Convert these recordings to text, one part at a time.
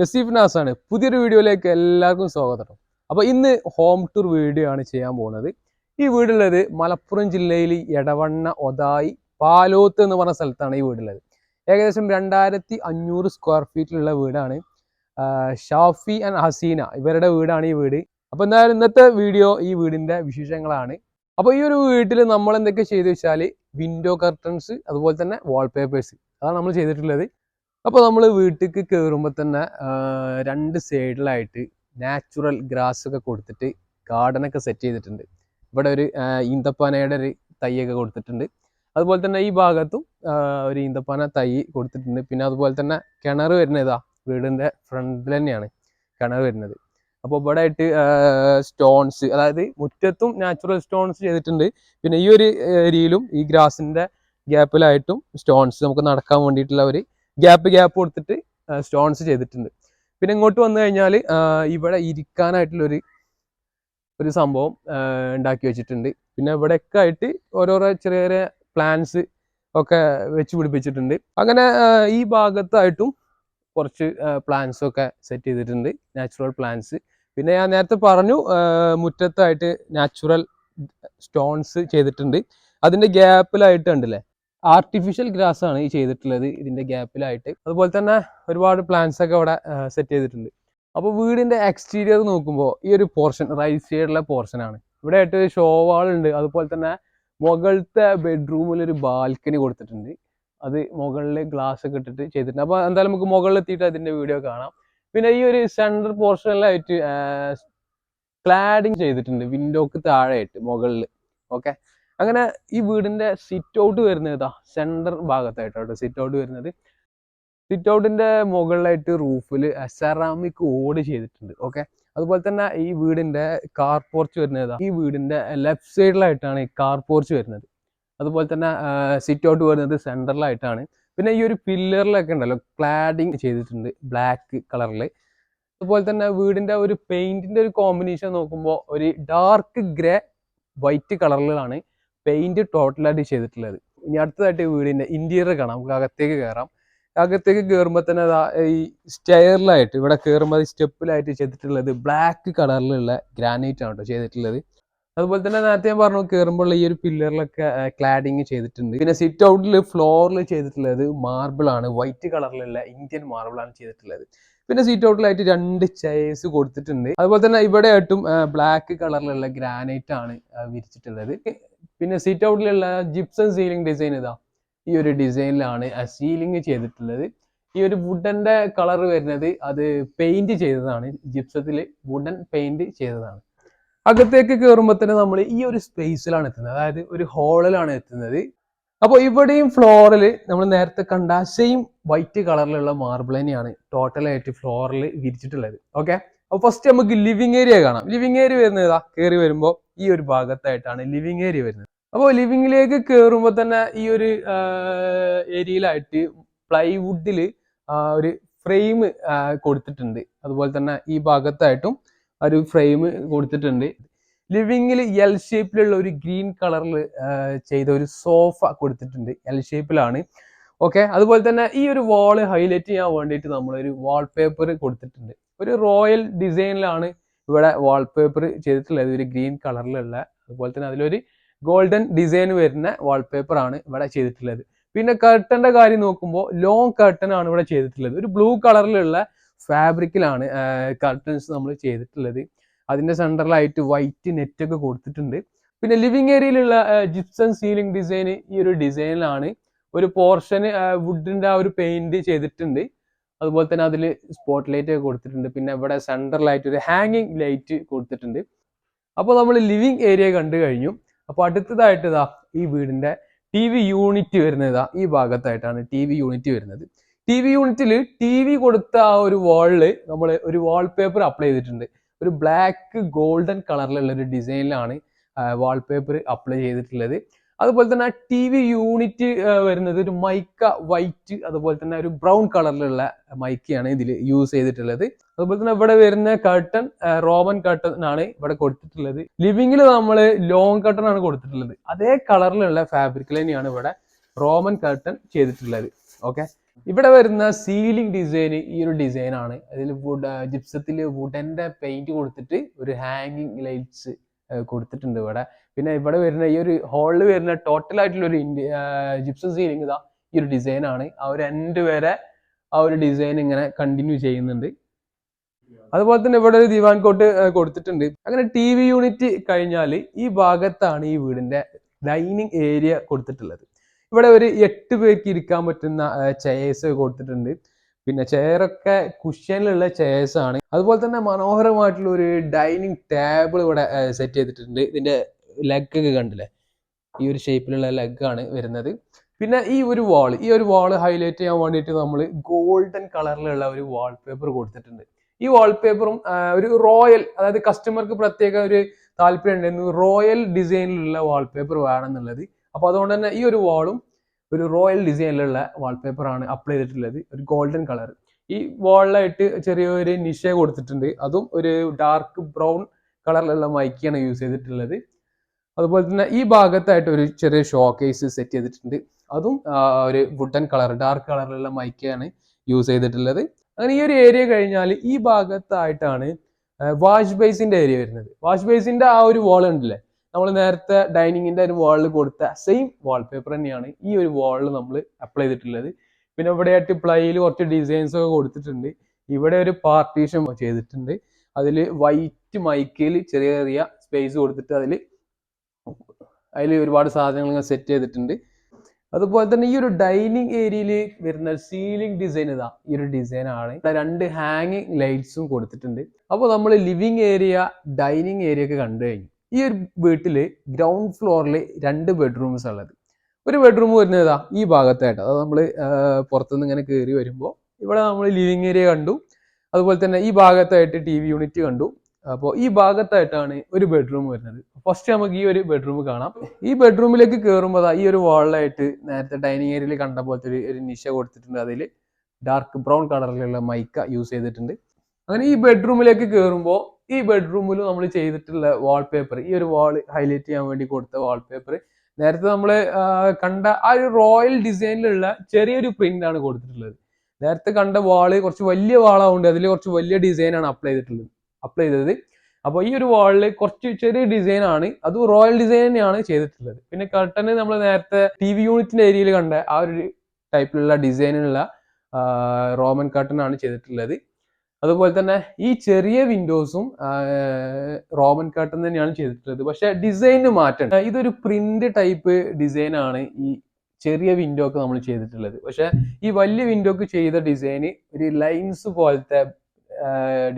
നസീഫ് നാസാണ്. പുതിയൊരു വീഡിയോയിലേക്ക് എല്ലാവർക്കും സ്വാഗതം അപ്പോൾ ഇന്ന് ഹോം ടൂർ വീഡിയോ ആണ് ചെയ്യാൻ പോകുന്നത്. ഈ വീടുള്ളത് മലപ്പുറം ജില്ലയിൽ എടവണ്ണ ഒതായി പാലോത്ത് എന്ന് പറഞ്ഞ സ്ഥലത്താണ് ഈ വീടുള്ളത്. ഏകദേശം രണ്ടായിരത്തി അഞ്ഞൂറ് സ്ക്വയർ ഫീറ്റിലുള്ള വീടാണ്. ഷാഫി ആൻഡ് ഹസീന ഇവരുടെ വീടാണ് ഈ വീട്. അപ്പോൾ എന്തായാലും ഇന്നത്തെ വീഡിയോ ഈ വീടിന്റെ വിശേഷങ്ങളാണ്. അപ്പോൾ ഈ ഒരു വീട്ടിൽ നമ്മൾ എന്തൊക്കെ ചെയ്തു വെച്ചാൽ വിൻഡോ കർട്ടൻസ് അതുപോലെ തന്നെ വാൾപേപ്പേഴ്സ് അതാണ് നമ്മൾ ചെയ്തിട്ടുള്ളത്. അപ്പോൾ നമ്മൾ വീട്ടിലേക്ക് കയറുമ്പോൾ തന്നെ രണ്ട് സൈഡിലായിട്ട് നാച്ചുറൽ ഗ്രാസ് ഒക്കെ കൊടുത്തിട്ട് ഗാർഡനൊക്കെ സെറ്റ് ചെയ്തിട്ടുണ്ട്. ഇവിടെ ഒരു ഈന്തപ്പാനയുടെ ഒരു തൈയൊക്കെ കൊടുത്തിട്ടുണ്ട്. അതുപോലെ തന്നെ ഈ ഭാഗത്തും ഒരു ഈന്തപ്പാന തൈ കൊടുത്തിട്ടുണ്ട്. പിന്നെ അതുപോലെ തന്നെ കിണർ വരുന്നത് വീടിന്റെ ഫ്രണ്ടിൽ തന്നെയാണ് കിണർ വരുന്നത്. അപ്പോൾ ഇവിടെ ആയിട്ട് സ്റ്റോൺസ് അതായത് മുറ്റത്തും നാച്ചുറൽ സ്റ്റോൺസ് ചെയ്തിട്ടുണ്ട്. പിന്നെ ഈ ഒരു ഏരിയയിലും ഈ ഗ്രാസിന്റെ ഗ്യാപ്പിലായിട്ടും സ്റ്റോൺസ് നമുക്ക് നടക്കാൻ വേണ്ടിയിട്ടുള്ള ഒരു ഗ്യാപ്പ് ഗ്യാപ്പ് കൊടുത്തിട്ട് സ്റ്റോൺസ് ചെയ്തിട്ടുണ്ട്. പിന്നെ ഇങ്ങോട്ട് വന്നു കഴിഞ്ഞാൽ ഇവിടെ ഇരിക്കാനായിട്ടുള്ളൊരു ഒരു സംഭവം ഉണ്ടാക്കി വെച്ചിട്ടുണ്ട്. പിന്നെ ഇവിടെയൊക്കെ ആയിട്ട് ഓരോരോ ചെറിയ ചെറിയ പ്ലാന്റ്സ് ഒക്കെ വെച്ച് പിടിപ്പിച്ചിട്ടുണ്ട്. അങ്ങനെ ഈ ഭാഗത്തായിട്ടും കുറച്ച് പ്ലാന്റ്സ് ഒക്കെ സെറ്റ് ചെയ്തിട്ടുണ്ട്. നാച്ചുറൽ പ്ലാന്റ്സ് പിന്നെ ഞാൻ നേരത്തെ പറഞ്ഞു മുറ്റത്തായിട്ട് നാച്ചുറൽ സ്റ്റോൺസ് ചെയ്തിട്ടുണ്ട്. അതിന്റെ ഗ്യാപ്പിലായിട്ട് ഉണ്ടല്ലേ ആർട്ടിഫിഷ്യൽ ഗ്രാസ് ആണ് ഈ ചെയ്തിട്ടുള്ളത് ഇതിന്റെ ഗ്യാപ്പിലായിട്ട് അതുപോലെ തന്നെ ഒരുപാട് പ്ലാന്റ്സ് ഒക്കെ അവിടെ സെറ്റ് ചെയ്തിട്ടുണ്ട്. അപ്പോൾ വീടിന്റെ എക്സ്റ്റീരിയർ നോക്കുമ്പോൾ ഈ ഒരു പോർഷൻ റൈറ്റ് സൈഡിലെ പോർഷൻ ആണ്. ഇവിടെ ആയിട്ട് ഒരു ഷോ വാൾ ഉണ്ട്. അതുപോലെ തന്നെ മുകളിലത്തെ ബെഡ്റൂമിൽ ഒരു ബാൽക്കണി കൊടുത്തിട്ടുണ്ട്. അത് മുകളിൽ ഗ്ലാസ് ഒക്കെ ഇട്ടിട്ട് ചെയ്തിട്ടുണ്ട്. അപ്പോൾ എന്തായാലും നമുക്ക് മുകളിൽ എത്തിയിട്ട് അതിന്റെ വീഡിയോ കാണാം. പിന്നെ ഈ ഒരു സെൻട്രൽ പോർഷനിലായിട്ട് ക്ലാഡിങ് ചെയ്തിട്ടുണ്ട്. വിൻഡോക്ക് താഴെയായിട്ട് മുകളിൽ ഓക്കെ അങ്ങനെ ഈ വീടിന്റെ സിറ്റ് ഔട്ട് വരുന്നത് ഇതാ സെന്റർ ഭാഗത്തായിട്ടോ സിറ്റ് ഔട്ട് വരുന്നത്. സിറ്റ് ഔട്ടിന്റെ മുകളിലായിട്ട് റൂഫിൽ സെറാമിക് ഓട് ചെയ്തിട്ടുണ്ട് ഓക്കെ അതുപോലെ തന്നെ ഈ വീടിന്റെ കാർ പോർച്ച് വരുന്നത്. ഈ വീടിന്റെ ലെഫ്റ്റ് സൈഡിലായിട്ടാണ് ഈ കാർ പോർച്ച് വരുന്നത്. അതുപോലെ തന്നെ സിറ്റ് ഔട്ട് വരുന്നത് സെന്ററിലായിട്ടാണ് പിന്നെ ഈ ഒരു പില്ലറിലൊക്കെ ഉണ്ടല്ലോ ക്ലാഡിങ് ചെയ്തിട്ടുണ്ട് ബ്ലാക്ക് കളറിൽ അതുപോലെ തന്നെ വീടിന്റെ ഒരു പെയിന്റിന്റെ ഒരു കോമ്പിനേഷൻ നോക്കുമ്പോൾ ഒരു ഡാർക്ക് ഗ്രേ വൈറ്റ് കളറിലാണ് പെയിന്റ് ടോട്ടലായിട്ട് ചെയ്തിട്ടുള്ളത്. ഇനി അടുത്തതായിട്ട് വീടിന്റെ ഇന്റീരിയർ കാണാം. നമുക്ക് അകത്തേക്ക് കയറാം അകത്തേക്ക് കയറുമ്പോൾ തന്നെ ഈ സ്റ്റെയറിലായിട്ട് ഇവിടെ കയറുമ്പോൾ സ്റ്റെപ്പിലായിട്ട് ചെയ്തിട്ടുള്ളത് ബ്ലാക്ക് കളറിലുള്ള ഗ്രാനൈറ്റ് ആണ് കേട്ടോ ചെയ്തിട്ടുള്ളത്. അതുപോലെ തന്നെ നേരത്തെ ഞാൻ പറഞ്ഞു കയറുമ്പോൾ ഈ ഒരു പില്ലറിലൊക്കെ ക്ലാഡിങ് ചെയ്തിട്ടുണ്ട്. പിന്നെ സിറ്റ് ഔട്ടിൽ ഫ്ലോറിൽ ചെയ്തിട്ടുള്ളത് മാർബിൾ ആണ്. വൈറ്റ് കളറിലുള്ള ഇന്ത്യൻ മാർബിൾ ആണ് ചെയ്തിട്ടുള്ളത്. പിന്നെ സീറ്റ് ഔട്ടിലായിട്ട് രണ്ട് ചെയർസ് കൊടുത്തിട്ടുണ്ട്. അതുപോലെ തന്നെ ഇവിടെ ആയിട്ടും ബ്ലാക്ക് കളറിലുള്ള ഗ്രാനൈറ്റ് ആണ് വിരിച്ചിട്ടുള്ളത്. പിന്നെ സീറ്റ് ഔട്ടിലുള്ള ജിപ്സൺ സീലിംഗ് ഡിസൈൻ ഇതാ. ഈ ഒരു ഡിസൈനിലാണ് ആ സീലിംഗ് ചെയ്തിട്ടുള്ളത്. ഈ ഒരു വുഡന്റെ കളർ വരുന്നത് അത് പെയിന്റ് ചെയ്തതാണ്. ജിപ്സത്തിൽ വുഡൻ പെയിന്റ് ചെയ്തതാണ്. അകത്തേക്ക് കയറുമ്പോൾ തന്നെ നമ്മൾ ഈ ഒരു സ്പേസിലാണ് എത്തുന്നത്. അതായത് ഒരു ഹോളിലാണ് എത്തുന്നത്. അപ്പോൾ ഇവിടെയും ഫ്ലോറിൽ നമ്മൾ നേരത്തെ കണ്ട സെയിം വൈറ്റ് കളറിലുള്ള മാർബിൾ തന്നെയാണ് ടോട്ടലായിട്ട് ഫ്ലോറിൽ വിരിച്ചിട്ടുള്ളത്. ഓക്കെ അപ്പോൾ ഫസ്റ്റ് നമുക്ക് ലിവിങ് ഏരിയ കാണാം. ലിവിങ് ഏരിയ വരുന്നത് ഏതാ കയറി വരുമ്പോൾ ഈ ഒരു ഭാഗത്തായിട്ടാണ് ലിവിങ് ഏരിയ വരുന്നത്. അപ്പോൾ ലിവിങ്ങിലേക്ക് കയറുമ്പോൾ തന്നെ ഈ ഒരു ഏരിയയിലായിട്ട് പ്ലൈവുഡിൽ ഒരു ഫ്രെയിം കൊടുത്തിട്ടുണ്ട്. അതുപോലെ തന്നെ ഈ ഭാഗത്തായിട്ടും ഒരു ഫ്രെയിം കൊടുത്തിട്ടുണ്ട്. ലിവിങ്ങിൽ എൽ ഷേപ്പിലുള്ള ഒരു ഗ്രീൻ കളറിൽ ചെയ്ത ഒരു സോഫ കൊടുത്തിട്ടുണ്ട്. എൽ ഷേപ്പിലാണ് ഓക്കെ അതുപോലെ തന്നെ ഈ ഒരു വാൾ ഹൈലൈറ്റ് ചെയ്യാൻ വേണ്ടിയിട്ട് നമ്മളൊരു വാൾപേപ്പർ കൊടുത്തിട്ടുണ്ട്. ഒരു റോയൽ ഡിസൈനിലാണ് ഇവിടെ വാൾപേപ്പർ ചെയ്തിട്ടുള്ളത്. ഒരു ഗ്രീൻ കളറിലുള്ള അതുപോലെ തന്നെ അതിലൊരു ഗോൾഡൻ ഡിസൈൻ വരുന്ന വാൾപേപ്പർ ആണ് ഇവിടെ ചെയ്തിട്ടുള്ളത്. പിന്നെ കർട്ടന്റെ കാര്യം നോക്കുമ്പോൾ ലോങ് കർട്ടൻ ആണ് ഇവിടെ ചെയ്തിട്ടുള്ളത്. ഒരു ബ്ലൂ കളറിലുള്ള ഫാബ്രിക്കിലാണ് കർട്ടൻസ് നമ്മൾ ചെയ്തിട്ടുള്ളത്. അതിന്റെ സെന്ററിലായിട്ട് വൈറ്റ് നെറ്റ് ഒക്കെ കൊടുത്തിട്ടുണ്ട്. പിന്നെ ലിവിങ് ഏരിയയിലുള്ള ജിപ്സൺ സീലിംഗ് ഡിസൈൻ ഈ ഒരു ഡിസൈനിലാണ് ഒരു പോർഷൻ വുഡിന്റെ ആ ഒരു പെയിന്റ് ചെയ്തിട്ടുണ്ട്. അതുപോലെ തന്നെ അതിൽ സ്പോട്ട് ലൈറ്റ് ഒക്കെ കൊടുത്തിട്ടുണ്ട്. പിന്നെ ഇവിടെ സെൻട്രലായിട്ട് ഒരു ഹാങ്ങിങ് ലൈറ്റ് കൊടുത്തിട്ടുണ്ട്. അപ്പോൾ നമ്മൾ ലിവിങ് ഏരിയ കണ്ടു കഴിഞ്ഞു. അപ്പോൾ അടുത്തതായിട്ട് ഇതാ ഈ വീടിന്റെ ടി വി യൂണിറ്റ് വരുന്നത് ഈ ഭാഗത്തായിട്ടാണ് ടി വി യൂണിറ്റ് വരുന്നത്. ടി വി യൂണിറ്റിൽ ടി വി കൊടുത്ത ആ ഒരു വാളിൽ നമ്മൾ ഒരു വാൾപേപ്പർ അപ്ലൈ ചെയ്തിട്ടുണ്ട്. ഒരു ബ്ലാക്ക് ഗോൾഡൻ കളറിലുള്ള ഒരു ഡിസൈനിലാണ് വാൾപേപ്പർ അപ്ലൈ ചെയ്തിട്ടുള്ളത്. അതുപോലെ തന്നെ ടി വി യൂണിറ്റ് വരുന്നത് ഒരു മൈക്ക വൈറ്റ് അതുപോലെ തന്നെ ഒരു ബ്രൗൺ കളറിലുള്ള മൈക്കയാണ് ഇതിൽ യൂസ് ചെയ്തിട്ടുള്ളത്. അതുപോലെ തന്നെ ഇവിടെ വരുന്ന കർട്ടൺ റോമൻ കർട്ടൺ ആണ് ഇവിടെ കൊടുത്തിട്ടുള്ളത്. ലിവിങ്ങിൽ നമ്മൾ ലോങ് കർട്ടൺ ആണ് കൊടുത്തിട്ടുള്ളത്. അതേ കളറിലുള്ള ഫാബ്രിക്കിൽ തന്നെയാണ് ഇവിടെ റോമൻ കർട്ടൺ ചെയ്തിട്ടുള്ളത്. ഓക്കെ ഇവിടെ വരുന്ന സീലിംഗ് ഡിസൈൻ ഈ ഒരു ഡിസൈൻ ആണ്. അതിൽ വുഡ് ജിപ്സത്തിൽ വുഡന്റെ പെയിന്റ് കൊടുത്തിട്ട് ഒരു ഹാങ്ങിങ് ലൈറ്റ്സ് കൊടുത്തിട്ടുണ്ട് ഇവിടെ. പിന്നെ ഇവിടെ വരുന്ന ഈ ഒരു ഹാളിൽ വരുന്ന ടോട്ടൽ ആയിട്ടുള്ള ഒരു ജിപ്സം സീലിംഗ് ഇതാ ഈ ഒരു ഡിസൈൻ ആണ്. ആ ഒരു എൻഡ് വരെ ആ ഒരു ഡിസൈൻ ഇങ്ങനെ കണ്ടിന്യൂ ചെയ്യുന്നുണ്ട്. അതുപോലെ തന്നെ ഇവിടെ ഒരു ദിവാൻ കോട്ട് കൊടുത്തിട്ടുണ്ട്. അങ്ങനെ ടി വി യൂണിറ്റ് കഴിഞ്ഞാൽ ഈ ഭാഗത്താണ് ഈ വീടിന്റെ ഡൈനിങ് ഏരിയ കൊടുത്തിട്ടുള്ളത്. ഇവിടെ ഒരു എട്ട് പേർക്ക് ഇരിക്കാൻ പറ്റുന്ന ചെയേഴ്സ് കൊടുത്തിട്ടുണ്ട്. പിന്നെ ചെയറൊക്കെ കുഷ്യനിലുള്ള ചെയേഴ്സ് ആണ്. അതുപോലെ തന്നെ മനോഹരമായിട്ടുള്ള ഒരു ഡൈനിങ് ടേബിൾ ഇവിടെ സെറ്റ് ചെയ്തിട്ടുണ്ട്. ഇതിന്റെ ലെഗ് ഒക്കെ കണ്ടില്ലേ? ഈ ഒരു ഷേപ്പിലുള്ള ലെഗ് ആണ് വരുന്നത്. പിന്നെ ഈ ഒരു വാൾ ഈ ഒരു വാൾ ഹൈലൈറ്റ് ചെയ്യാൻ വേണ്ടിയിട്ട് നമ്മൾ ഗോൾഡൻ കളറിലുള്ള ഒരു വാൾപേപ്പർ കൊടുത്തിട്ടുണ്ട്. ഈ വാൾപേപ്പറും ഒരു റോയൽ അതായത് കസ്റ്റമർക്ക് പ്രത്യേക ഒരു താല്പര്യം ഉണ്ടായിരുന്നു റോയൽ ഡിസൈനിലുള്ള വാൾപേപ്പർ വേണം എന്നുള്ളത് അപ്പൊ അതുകൊണ്ട് തന്നെ ഈ ഒരു വാളും ഒരു റോയൽ ഡിസൈനിലുള്ള വാൾപേപ്പർ ആണ് അപ്ലൈ ചെയ്തിട്ടുള്ളത്. ഒരു ഗോൾഡൻ കളർ ഈ വാളിലായിട്ട് ചെറിയൊരു നിഷ കൊടുത്തിട്ടുണ്ട്. അതും ഒരു ഡാർക്ക് ബ്രൗൺ കളറിലുള്ള മൈക്കാണ് യൂസ് ചെയ്തിട്ടുള്ളത്. അതുപോലെ തന്നെ ഈ ഭാഗത്തായിട്ട് ഒരു ചെറിയ ഷോ കേസ് സെറ്റ് ചെയ്തിട്ടുണ്ട്. അതും ഒരു വുഡൻ കളർ ഡാർക്ക് കളറിലുള്ള മൈക്കാണ് യൂസ് ചെയ്തിട്ടുള്ളത്. അങ്ങനെ ഈ ഒരു ഏരിയ കഴിഞ്ഞാൽ ഈ ഭാഗത്തായിട്ടാണ് വാഷ് ബേസിന്റെ ഏരിയ വരുന്നത്. വാഷ് ബേസിന്റെ ആ ഒരു വാൾ ഉണ്ടല്ലേ? നമ്മൾ നേരത്തെ ഡൈനിങ്ങിന്റെ ഒരു വാളിൽ കൊടുത്ത സെയിം വാൾപേപ്പർ തന്നെയാണ് ഈ ഒരു വാളിൽ നമ്മൾ അപ്ലൈ ചെയ്തിട്ടുള്ളത്. പിന്നെ ഇവിടെ ആയിട്ട് പ്ലൈയിൽ കുറച്ച് ഡിസൈൻസ് ഒക്കെ കൊടുത്തിട്ടുണ്ട്. ഇവിടെ ഒരു പാർട്ടീഷൻ ചെയ്തിട്ടുണ്ട്. അതിൽ വൈറ്റ് മൈക്കിൽ ചെറിയ ചെറിയ സ്പേസ് കൊടുത്തിട്ട് അതിൽ അതിൽ ഒരുപാട് സാധനങ്ങൾ സെറ്റ് ചെയ്തിട്ടുണ്ട്. അതുപോലെ തന്നെ ഈ ഒരു ഡൈനിങ് ഏരിയയിൽ വരുന്ന സീലിംഗ് ഡിസൈൻ ഇതാ ഈ ഒരു ഡിസൈൻ ആണ്. രണ്ട് ഹാങ്ങിങ് ലൈറ്റ്സും കൊടുത്തിട്ടുണ്ട്. അപ്പോൾ നമ്മൾ ലിവിങ് ഏരിയ ഡൈനിങ് ഏരിയ ഒക്കെ കണ്ടു കഴിഞ്ഞു. ഈ ഒരു വീട്ടിൽ ഗ്രൗണ്ട് ഫ്ലോറിൽ രണ്ട് ബെഡ്റൂംസ് ഉള്ളത്. ഒരു ബെഡ്റൂം വരുന്നതാ ഈ ഭാഗത്തായിട്ട്. അത് നമ്മൾ പുറത്തുനിന്ന് ഇങ്ങനെ കയറി വരുമ്പോൾ ഇവിടെ നമ്മൾ ലിവിങ് ഏരിയ കണ്ടു. അതുപോലെ തന്നെ ഈ ഭാഗത്തായിട്ട് ടി വി യൂണിറ്റ് കണ്ടു. അപ്പോൾ ഈ ഭാഗത്തായിട്ടാണ് ഒരു ബെഡ്റൂം വരുന്നത്. ഫസ്റ്റ് നമുക്ക് ഈ ഒരു ബെഡ്റൂം കാണാം. ഈ ബെഡ്റൂമിലേക്ക് കയറുമ്പോൾ ഈ ഒരു വാളിലായിട്ട് നേരത്തെ ഡൈനിങ് ഏരിയയിൽ കണ്ട പോലത്തെ ഒരു ഒരു നിശ കൊടുത്തിട്ടുണ്ട്. അതിൽ ഡാർക്ക് ബ്രൗൺ കളറിലുള്ള മൈക്ക യൂസ് ചെയ്തിട്ടുണ്ട്. അങ്ങനെ ഈ ബെഡ്റൂമിലേക്ക് കയറുമ്പോൾ ഈ ബെഡ്റൂമിൽ നമ്മൾ ചെയ്തിട്ടുള്ള വാൾപേപ്പർ ഈ ഒരു വാൾ ഹൈലൈറ്റ് ചെയ്യാൻ വേണ്ടി കൊടുത്ത വാൾപേപ്പർ നേരത്തെ നമ്മൾ കണ്ട ആ ഒരു റോയൽ ഡിസൈനിലുള്ള ചെറിയൊരു പ്രിന്റ് ആണ് കൊടുത്തിട്ടുള്ളത്. നേരത്തെ കണ്ട വാൾ കുറച്ച് വലിയ വാളാവുണ്ട് അതിൽ കുറച്ച് വലിയ ഡിസൈൻ ആണ് അപ്ലൈ ചെയ്തിട്ടുള്ളത്. അപ്ലൈ ചെയ്തത്. അപ്പോൾ ഈ ഒരു വാളിൽ കുറച്ച് ചെറിയ ഡിസൈൻ ആണ്. അത് റോയൽ ഡിസൈൻ തന്നെയാണ് ചെയ്തിട്ടുള്ളത്. പിന്നെ കർട്ടന് നമ്മൾ നേരത്തെ ടി വി യൂണിറ്റിന്റെ ഏരിയയിൽ കണ്ട ആ ഒരു ടൈപ്പിലുള്ള ഡിസൈനുള്ള റോമൻ കർട്ടൻ ആണ് ചെയ്തിട്ടുള്ളത്. അതുപോലെ തന്നെ ഈ ചെറിയ വിൻഡോസും റോമൻ കർട്ടൻ തന്നെയാണ് ചെയ്തിട്ടുള്ളത്. പക്ഷെ ഡിസൈന് മാറ്റം. ഇതൊരു പ്രിന്റ് ടൈപ്പ് ഡിസൈൻ ആണ് ഈ ചെറിയ വിൻഡോ ഒക്കെ നമ്മൾ ചെയ്തിട്ടുള്ളത്. പക്ഷെ ഈ വലിയ വിൻഡോക്ക് ചെയ്ത ഡിസൈന് ഒരു ലൈൻസ് പോലത്തെ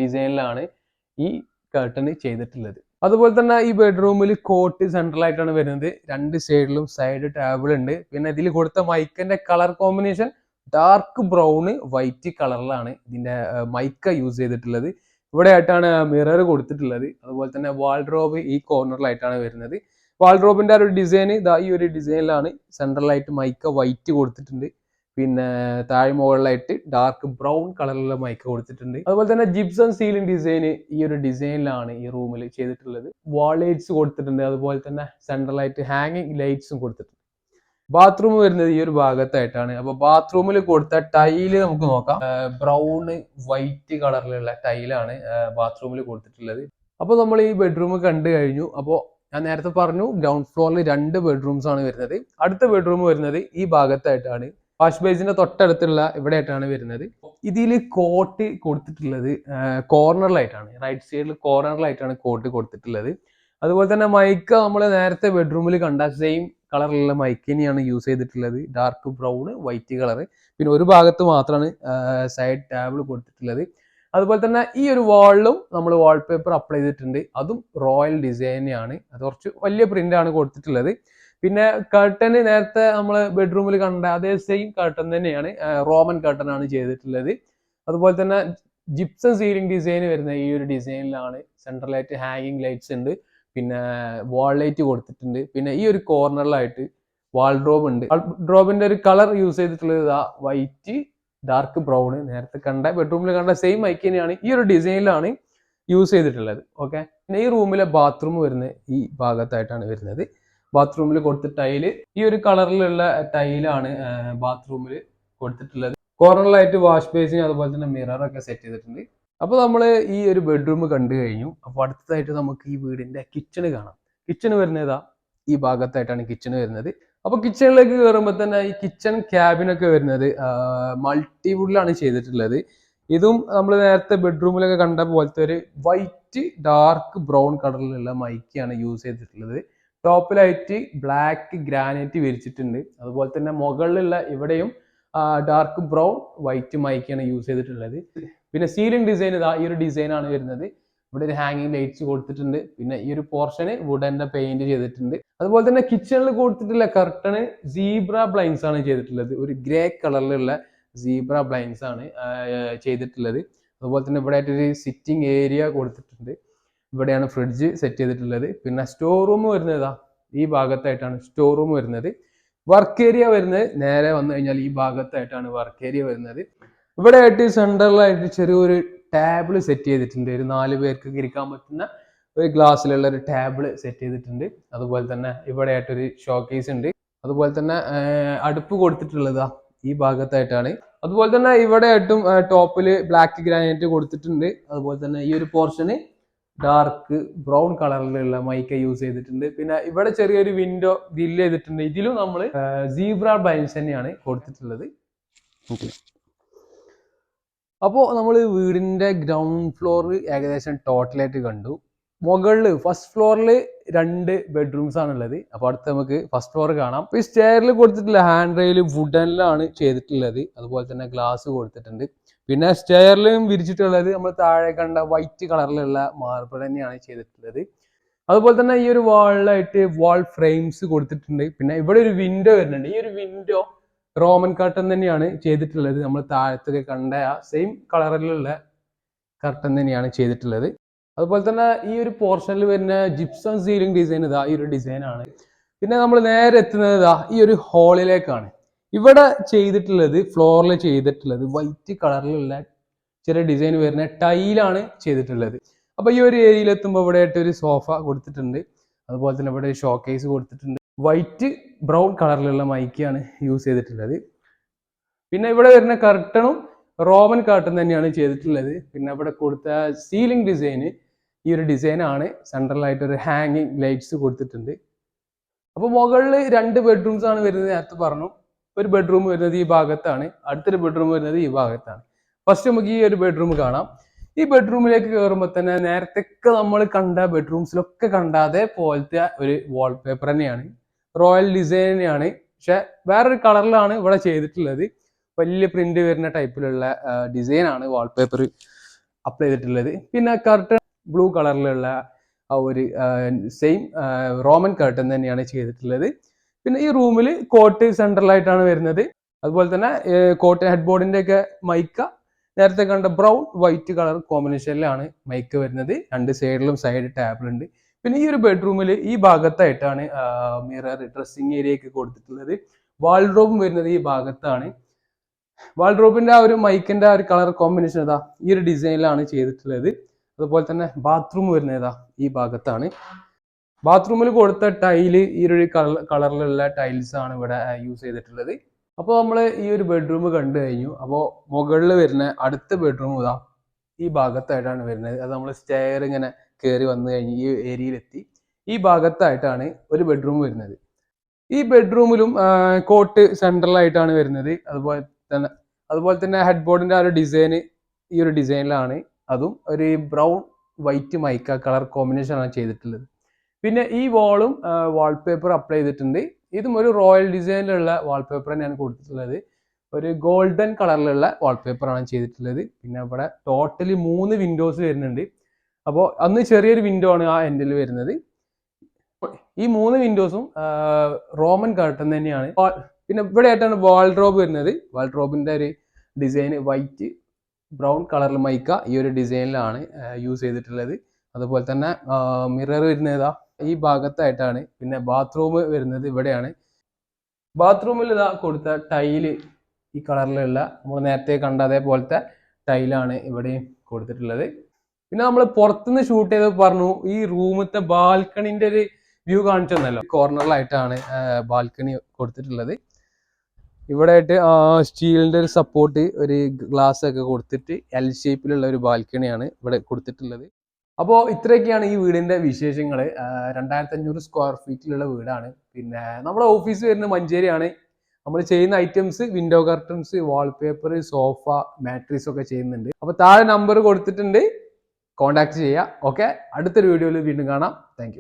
ഡിസൈനിലാണ് ഈ കർട്ടന് ചെയ്തിട്ടുള്ളത്. അതുപോലെ തന്നെ ഈ ബെഡ്റൂമിൽ കോട്ട് സെൻട്രൽ ആയിട്ടാണ് വരുന്നത്. രണ്ട് സൈഡിലും സൈഡ് ടേബിൾ ഉണ്ട്. പിന്നെ ഇതിൽ കൊടുത്ത മൈക്കിന്റെ colour combination dark brown white കളറിലാണ് ഇതിന്റെ മൈക്ക യൂസ് ചെയ്തിട്ടുള്ളത്. ഇവിടെ ആയിട്ടാണ് മിറർ കൊടുത്തിട്ടുള്ളത്. അതുപോലെ തന്നെ വാൾഡ്രോബ് ഈ കോർണറിലായിട്ടാണ് വരുന്നത്. വാൾഡ്രോബിന്റെ ഒരു ഡിസൈൻ ഇതാ ഈ ഒരു ഡിസൈനിലാണ് സെൻട്രലായിട്ട് മൈക്ക വൈറ്റ് കൊടുത്തിട്ടുണ്ട്. പിന്നെ താഴെ മുകളിലായിട്ട് ഡാർക്ക് ബ്രൗൺ കളറിലുള്ള മൈക്ക് കൊടുത്തിട്ടുണ്ട്. അതുപോലെ തന്നെ ജിപ്സം സീലിംഗ് ഡിസൈൻ ഈ ഒരു ഡിസൈനിലാണ് ഈ റൂമിൽ ചെയ്തിട്ടുള്ളത്. വാൾ ലൈറ്റ്സ് കൊടുത്തിട്ടുണ്ട്. അതുപോലെ തന്നെ സെൻട്രൽ സെൻട്രലായിട്ട് ഹാങ്ങിങ് ലൈറ്റ്സും കൊടുത്തിട്ടുണ്ട്. ബാത്റൂം വരുന്നത് ഈ ഒരു ഭാഗത്തായിട്ടാണ്. അപ്പൊ ബാത്റൂമിൽ കൊടുത്ത ടൈൽ നമുക്ക് നോക്കാം. ബ്രൗണ് വൈറ്റ് കളറിലുള്ള ടൈലാണ് ബാത്റൂമിൽ കൊടുത്തിട്ടുള്ളത്. അപ്പോൾ നമ്മൾ ഈ ബെഡ്റൂം കണ്ടു കഴിഞ്ഞു. അപ്പോൾ ഞാൻ നേരത്തെ പറഞ്ഞു ഗ്രൗണ്ട് ഫ്ലോറിൽ രണ്ട് ബെഡ്റൂംസ് ആണ് വരുന്നത്. അടുത്ത ബെഡ്റൂം വരുന്നത് ഈ ഭാഗത്തായിട്ടാണ്. വാഷ് ബേസിന്റെ തൊട്ടടുത്തുള്ള ഇവിടെയായിട്ടാണ് വരുന്നത്. ഇതിൽ കോട്ട് കൊടുത്തിട്ടുള്ളത് കോർണറിലായിട്ടാണ് റൈറ്റ് സൈഡിൽ കോർണറിലായിട്ടാണ് കോട്ട് കൊടുത്തിട്ടുള്ളത്. അതുപോലെ തന്നെ മൈക്ക് നമ്മൾ നേരത്തെ ബെഡ്റൂമിൽ കണ്ട സെയിം കളറിലുള്ള മൈക്ക് തന്നെയാണ് യൂസ് ചെയ്തിട്ടുള്ളത്. ഡാർക്ക് ബ്രൗൺ വൈറ്റ് കളർ പിന്നെ ഒരു ഭാഗത്ത് മാത്രമാണ് സൈഡ് ടാബിൾ കൊടുത്തിട്ടുള്ളത്. അതുപോലെ തന്നെ ഈ ഒരു വാളിലും നമ്മൾ വാൾപേപ്പർ അപ്ലൈ ചെയ്തിട്ടുണ്ട്. അതും റോയൽ ഡിസൈനാണ് അത് കുറച്ച് വലിയ പ്രിന്റ് ആണ് കൊടുത്തിട്ടുള്ളത്. പിന്നെ കർട്ടന് നേരത്തെ നമ്മൾ ബെഡ്റൂമിൽ കണ്ട അതേ സെയിം കർട്ടൻ തന്നെയാണ് റോമൻ കർട്ടൻ ആണ് ചെയ്തിട്ടുള്ളത്. അതുപോലെ തന്നെ ജിപ്സം സീലിംഗ് ഡിസൈൻ വരുന്ന ഈ ഒരു ഡിസൈനിലാണ് സെൻട്രൽ ലൈറ്റ് ഹാങ്ങിങ് ലൈറ്റ്സ് ഉണ്ട്. പിന്നെ വാൾ ലൈറ്റ് കൊടുത്തിട്ടുണ്ട്. പിന്നെ ഈ ഒരു കോർണറിലായിട്ട് വാൾഡ്രോബ് ഉണ്ട്. വാൾഡ്രോബിന്റെ ഒരു കളർ യൂസ് ചെയ്തിട്ടുള്ളത് വൈറ്റ് ഡാർക്ക് ബ്രൗൺ നേരത്തെ കണ്ട ബെഡ്റൂമിൽ കണ്ട സെയിം ഐക്ക് തന്നെയാണ് ഈ ഒരു ഡിസൈനിലാണ് യൂസ് ചെയ്തിട്ടുള്ളത്. ഓക്കെ പിന്നെ ഈ റൂമിലെ ബാത്റൂം വരുന്നത് ഈ ഭാഗത്തായിട്ടാണ് വരുന്നത്. ബാത്റൂമിൽ കൊടുത്ത ടൈൽ ഈ ഒരു കളറിലുള്ള ടൈലാണ് ബാത്റൂമിൽ കൊടുത്തിട്ടുള്ളത്. കോർണറിലായിട്ട് വാഷ് ബേസിൻ അതുപോലെ തന്നെ മിററൊക്കെ സെറ്റ് ചെയ്തിട്ടുണ്ട്. അപ്പോൾ നമ്മൾ ഈ ഒരു ബെഡ്റൂം കണ്ടു കഴിഞ്ഞു. അപ്പോൾ അടുത്തതായിട്ട് നമുക്ക് ഈ വീടിന്റെ കിച്ചൺ കാണാം. കിച്ചൺ വരുന്നതാ ഈ ഭാഗത്തായിട്ടാണ് കിച്ചൺ വരുന്നത്. അപ്പോൾ കിച്ചണിലേക്ക് കയറുമ്പോൾ തന്നെ ഈ കിച്ചൺ ക്യാബിനൊക്കെ വരുന്നത് മൾട്ടിവുഡിലാണ് ചെയ്തിട്ടുള്ളത്. ഇതും നമ്മൾ നേരത്തെ ബെഡ്റൂമിലൊക്കെ കണ്ട പോലത്തെ ഒരു വൈറ്റ് ഡാർക്ക് ബ്രൗൺ കളറിലുള്ള മൈക്കാണ് യൂസ് ചെയ്തിട്ടുള്ളത്. ടോപ്പിലായിട്ട് ബ്ലാക്ക് ഗ്രാനൈറ്റ് വിരിച്ചിട്ടുണ്ട്. അതുപോലെ തന്നെ മുകളിലുള്ള ഇവിടെയും ഡാർക്ക് ബ്രൗൺ വൈറ്റ് മൈക്കാണ് യൂസ് ചെയ്തിട്ടുള്ളത്. പിന്നെ സീലിംഗ് ഡിസൈൻ ഇതാ ഈ ഒരു ഡിസൈൻ ആണ് വരുന്നത്. ഇവിടെ ഒരു ഹാങ്ങിങ് ലൈറ്റ്സ് കൊടുത്തിട്ടുണ്ട്. പിന്നെ ഈ ഒരു പോർഷന് വുഡന്റെ പെയിന്റ് ചെയ്തിട്ടുണ്ട്. അതുപോലെ തന്നെ കിച്ചണിൽ കൊടുത്തിട്ടുള്ള കർട്ടണ് സീബ്ര ബ്ലൈൻസ് ആണ് ചെയ്തിട്ടുള്ളത്. ഒരു ഗ്രേ കളറിലുള്ള സീബ്ര ബ്ലൈൻസ് ആണ് ചെയ്തിട്ടുള്ളത്. അതുപോലെ തന്നെ ഇവിടെ ആയിട്ടൊരു സിറ്റിംഗ് ഏരിയ കൊടുത്തിട്ടുണ്ട്. ഇവിടെയാണ് ഫ്രിഡ്ജ് സെറ്റ് ചെയ്തിട്ടുള്ളത്. പിന്നെ സ്റ്റോർ റൂം വരുന്നത് ഇതാ ഈ ഭാഗത്തായിട്ടാണ് സ്റ്റോർ റൂം വരുന്നത്. വർക്ക് ഏരിയ വരുന്നത് നേരെ വന്നു കഴിഞ്ഞാൽ ഈ ഭാഗത്തായിട്ടാണ് വർക്ക് ഏരിയ വരുന്നത്. ഇവിടെ ആയിട്ട് സെൻട്രലായിട്ട് ചെറിയൊരു ടേബിൾ സെറ്റ് ചെയ്തിട്ടുണ്ട്. ഒരു നാല് പേർക്ക് ഇരിക്കാൻ പറ്റുന്ന ഒരു ഗ്ലാസ്സിലുള്ള ഒരു ടേബിൾ സെറ്റ് ചെയ്തിട്ടുണ്ട്. അതുപോലെ തന്നെ ഇവിടെ ആയിട്ടൊരു ഷോക്കേസ് ഉണ്ട്. അതുപോലെ തന്നെ അടുപ്പ് കൊടുത്തിട്ടുള്ളതാ ഈ ഭാഗത്തായിട്ടാണ്. അതുപോലെ തന്നെ ഇവിടെ ആയിട്ടും ടോപ്പിൽ ബ്ലാക്ക് ഗ്രാനൈറ്റ് കൊടുത്തിട്ടുണ്ട്. അതുപോലെ തന്നെ ഈ ഒരു പോർഷന് ഡാർക്ക് ബ്രൗൺ കളറിലുള്ള മൈക്ക യൂസ് ചെയ്തിട്ടുണ്ട്. പിന്നെ ഇവിടെ ചെറിയൊരു വിൻഡോ ഗ്രില്ല് ചെയ്തിട്ടുണ്ട്. ഇതിലും നമ്മൾ സീബ്ര ബൈൻസ് തന്നെയാണ് കൊടുത്തിട്ടുള്ളത്. ഓക്കെ അപ്പോൾ നമ്മൾ വീടിന്റെ ഗ്രൗണ്ട് ഫ്ലോർ ഏകദേശം ടോട്ടലായിട്ട് കണ്ടു. മുകളിൽ ഫസ്റ്റ് ഫ്ലോറിൽ രണ്ട് ബെഡ്റൂംസ് ആണുള്ളത്. അപ്പോൾ അടുത്ത് നമുക്ക് ഫസ്റ്റ് ഫ്ലോർ കാണാം. ഈ സ്റ്റെയറിൽ കൊടുത്തിട്ടുള്ള ഹാൻഡ് റെയിൽ വുഡനിലാണ് ചെയ്തിട്ടുള്ളത്. അതുപോലെ തന്നെ ഗ്ലാസ് കൊടുത്തിട്ടുണ്ട്. പിന്നെ സ്റ്റെയറിലും വിരിച്ചിട്ടുള്ളത് നമ്മൾ താഴെ കണ്ട വൈറ്റ് കളറിലുള്ള മാർബിൾ തന്നെയാണ് ചെയ്തിട്ടുള്ളത്. അതുപോലെ തന്നെ ഈ ഒരു വാളിലായിട്ട് വാൾ ഫ്രെയിംസ് കൊടുത്തിട്ടുണ്ട്. പിന്നെ ഇവിടെ ഒരു വിൻഡോ വരുന്നുണ്ട്. ഈ ഒരു വിൻഡോ റോമൻ കർട്ടൻ തന്നെയാണ് ചെയ്തിട്ടുള്ളത്. നമ്മൾ താഴത്തൊക്കെ കണ്ട ആ സെയിം കളറിലുള്ള കർട്ടൻ തന്നെയാണ് ചെയ്തിട്ടുള്ളത്. അതുപോലെ തന്നെ ഈ ഒരു പോർഷനിൽ വരുന്ന ജിപ്സം സീലിംഗ് ഡിസൈൻ ഇതാ ഈ ഒരു ഡിസൈനാണ് പിന്നെ നമ്മൾ നേരെ എത്തുന്നത് ഇതാ ഈ ഒരു ഹാളിലേക്കാണ് ഇവിടെ ചെയ്തിട്ടുള്ളത് ഫ്ലോറിൽ ചെയ്തിട്ടുള്ളത് വൈറ്റ് കളറിലുള്ള ചെറിയ ഡിസൈൻ വരുന്ന ടൈലാണ് ചെയ്തിട്ടുള്ളത്. അപ്പൊ ഈ ഒരു ഏരിയയിൽ എത്തുമ്പോൾ ഇവിടെ ആയിട്ട് ഒരു സോഫ കൊടുത്തിട്ടുണ്ട്. അതുപോലെ തന്നെ ഇവിടെ ഒരു ഷോക്കേസ് കൊടുത്തിട്ടുണ്ട്. വൈറ്റ് ബ്രൗൺ കളറിലുള്ള മൈക്കാണ് യൂസ് ചെയ്തിട്ടുള്ളത്. പിന്നെ ഇവിടെ വരുന്ന കർട്ടണും റോമൻ കർട്ടൺ തന്നെയാണ് ചെയ്തിട്ടുള്ളത്. പിന്നെ ഇവിടെ കൊടുത്ത സീലിംഗ് ഡിസൈന് ഈ ഒരു ഡിസൈനാണ് സെൻട്രലായിട്ട് ഒരു ഹാങ്ങിങ് ലൈറ്റ്സ് കൊടുത്തിട്ടുണ്ട്. അപ്പോൾ മുകളിൽ രണ്ട് ബെഡ്റൂംസ് ആണ് വരുന്നത് നേരത്തെ പറഞ്ഞു. ഒരു ബെഡ്റൂം വരുന്നത് ഈ ഭാഗത്താണ് അടുത്തൊരു ബെഡ്റൂം വരുന്നത് ഈ ഭാഗത്താണ്. ഫസ്റ്റ് നമുക്ക് ഈ ഒരു ബെഡ്റൂം കാണാം. ഈ ബെഡ്റൂമിലേക്ക് കയറുമ്പോൾ തന്നെ നേരത്തെയൊക്കെ നമ്മൾ കണ്ട ബെഡ്റൂംസിലൊക്കെ കണ്ടാതെ പോലത്തെ ഒരു വാൾപേപ്പർ തന്നെയാണ്. റോയൽ ഡിസൈൻ തന്നെയാണ്. പക്ഷെ വേറൊരു കളറിലാണ് ഇവിടെ ചെയ്തിട്ടുള്ളത്. വലിയ പ്രിന്റ് വരുന്ന ടൈപ്പിലുള്ള ഡിസൈൻ ആണ് വാൾപേപ്പർ അപ്ലൈ ചെയ്തിട്ടുള്ളത്. പിന്നെ കർട്ടൺ ബ്ലൂ കളറിലുള്ള ഒരു സെയിം റോമൻ കർട്ടൺ തന്നെയാണ് ചെയ്തിട്ടുള്ളത്. പിന്നെ ഈ റൂമിൽ കോട്ട് സെൻട്രലായിട്ടാണ് വരുന്നത്. അതുപോലെ തന്നെ കോട്ട് ഹെഡ് ബോർഡിന്റെ ഒക്കെ മൈക്ക നേരത്തെ കണ്ട ബ്രൗൺ വൈറ്റ് കളർ കോമ്പിനേഷനിലാണ് മൈക്ക വരുന്നത്. രണ്ട് സൈഡിലും സൈഡ് ടേബിൾ ഉണ്ട്. പിന്നെ ഈ ഒരു ബെഡ്റൂമിൽ ഈ ഭാഗത്തായിട്ടാണ് മിറർ ഡ്രസ്സിങ് ഏരിയ ഒക്കെ കൊടുത്തിട്ടുള്ളത്. വാൾഡ്രോബും വരുന്നത് ഈ ഭാഗത്താണ്. വാൾഡ്രോബിന്റെ ആ ഒരു മൈക്കിന്റെ ആ ഒരു കളർ കോമ്പിനേഷൻ ഇതാ ഈ ഒരു ഡിസൈനിലാണ് ചെയ്തിട്ടുള്ളത്. അതുപോലെ തന്നെ ബാത്റൂം വരുന്നത് ഇതാ ഈ ഭാഗത്താണ്. ബാത്റൂമിൽ കൊടുത്ത ടൈൽ ഈ ഒരു കളറിലുള്ള ടൈൽസ് ആണ് ഇവിടെ യൂസ് ചെയ്തിട്ടുള്ളത്. അപ്പോൾ നമ്മൾ ഈ ഒരു ബെഡ്റൂം കണ്ടു കഴിഞ്ഞു. അപ്പോൾ മുകളിൽ വരുന്ന അടുത്ത ബെഡ്റൂം ഇതാ ഈ ഭാഗത്തായിട്ടാണ് വരുന്നത്. അത് നമ്മൾ സ്റ്റെയർ ഇങ്ങനെ കയറി വന്നു കഴിഞ്ഞ് ഈ ഏരിയയിലെത്തി ഈ ഭാഗത്തായിട്ടാണ് ഒരു ബെഡ്റൂം വരുന്നത്. ഈ ബെഡ്റൂമിലും കോട്ട് സെൻട്രലായിട്ടാണ് വരുന്നത്. അതുപോലെ തന്നെ അതുപോലെ തന്നെ ഹെഡ് ബോർഡിന്റെ ആ ഒരു ഡിസൈന് ഈ ഒരു ഡിസൈനിലാണ് അതും ഒരു brown white mica colour combination ആണ് ചെയ്തിട്ടുള്ളത്. പിന്നെ ഈ വാളും വാൾപേപ്പർ അപ്ലൈ ചെയ്തിട്ടുണ്ട്. ഇതും ഒരു റോയൽ ഡിസൈനിലുള്ള വാൾപേപ്പർ തന്നെയാണ് കൊടുത്തിട്ടുള്ളത്. ഒരു ഗോൾഡൻ കളറിലുള്ള വാൾപേപ്പറാണ് ചെയ്തിട്ടുള്ളത്. പിന്നെ ഇവിടെ ടോട്ടലി മൂന്ന് വിൻഡോസ് വരുന്നുണ്ട്. അപ്പോൾ അന്ന് ചെറിയൊരു വിൻഡോ ആണ് ആ എൻഡിൽ വരുന്നത്. ഈ മൂന്ന് വിൻഡോസും റോമൻ കർട്ടൻ തന്നെയാണ്. പിന്നെ ഇവിടെ ആയിട്ടാണ് വാൾഡ്രോബ് വരുന്നത്. വാൾഡ്രോബിന്റെ ഒരു ഡിസൈൻ വൈറ്റ് ബ്രൗൺ കളറിൽ മൈക്ക ഈ ഒരു ഡിസൈനിലാണ് യൂസ് ചെയ്തിട്ടുള്ളത്. അതുപോലെ തന്നെ മിറർ വരുന്നതാ ഈ ഭാഗത്തായിട്ടാണ്. പിന്നെ ബാത്റൂം വരുന്നത് ഇവിടെയാണ്. ബാത്റൂമിൽ ഇതാ കൊടുത്ത ടൈൽ ഈ കളറിലുള്ള നമ്മൾ നേരത്തെ കണ്ട അതേപോലത്തെ ടൈലാണ് ഇവിടെയും കൊടുത്തിട്ടുള്ളത്. പിന്നെ നമ്മൾ പുറത്തുനിന്ന് ഷൂട്ട് ചെയ്ത് പറഞ്ഞു ഈ റൂമത്തെ ബാൽക്കണിന്റെ ഒരു വ്യൂ കാണിച്ചു തന്നല്ലോ കോർണറിലായിട്ടാണ് ബാൽക്കണി കൊടുത്തിട്ടുള്ളത്. ഇവിടെ ആയിട്ട് സ്റ്റീലിന്റെ ഒരു സപ്പോർട്ട് ഒരു ഗ്ലാസ് ഒക്കെ കൊടുത്തിട്ട് എൽ ഷേപ്പിലുള്ള ഒരു ബാൽക്കണിയാണ് ഇവിടെ കൊടുത്തിട്ടുള്ളത്. അപ്പോൾ ഇത്രയൊക്കെയാണ് ഈ വീടിന്റെ വിശേഷങ്ങൾ രണ്ടായിരത്തി അഞ്ഞൂറ് സ്ക്വയർ ഫീറ്റിലുള്ള വീടാണ്. പിന്നെ നമ്മുടെ ഓഫീസ് വരുന്ന മഞ്ചേരിയാണ്. നമ്മൾ ചെയ്യുന്ന items window curtains wallpaper sofa mattress ഒക്കെ ചെയ്യുന്നുണ്ട്. അപ്പോൾ താഴെ നമ്പർ കൊടുത്തിട്ടുണ്ട്. കോൺടാക്ട് ചെയ്യുക ഓക്കെ അടുത്തൊരു വീഡിയോയിൽ വീണ്ടും കാണാം. താങ്ക്